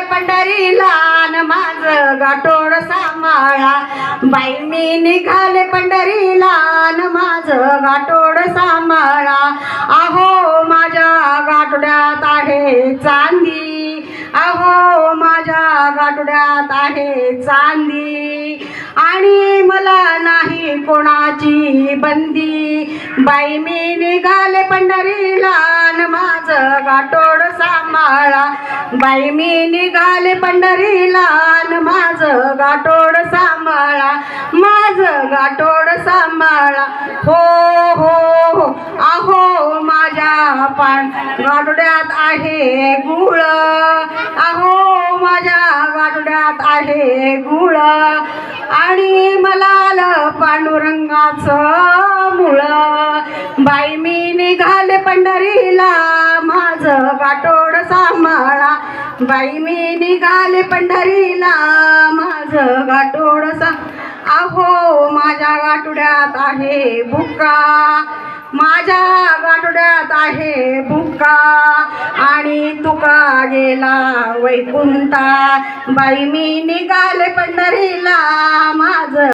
पंढरी लान न माझ गाठोड सांभाळा. बाई मी निघाले पंढरी लान माझ गाठोड सांभाळा. अहो माझ्या गाठोड्यात आहे चांदी. अहो माझ्या गाठोड्यात आहे चांदी. आणि मला नाही कोणाची बंदी. बाई मी निघाले पंढरी लान माझं गाठोड सांभाळा. बाई मी निघाले पंढरीला माझ माझं गाठोड सांभाळा माझं गाठोड सांभाळा. हो हो हो अहो माझ्या पाण गाठोड्यात आहे गुळ. अहो माझ्या गाठोड्यात आहे गुळ. आणि मला आलं पांडुरंगाचं मुळ. बाई मी निघाले पंढरीला माझं गाठोड काळा बाई मी निघाले पंढरीला. माझं गाठोडसा अहो माझ्या गाठोड्यात आहे बुक्का. माझ्या गाठोड्यात आहे बुक्का. आणि तुका गेला वैकुंठा. बाई मी निघाले पंढरीला.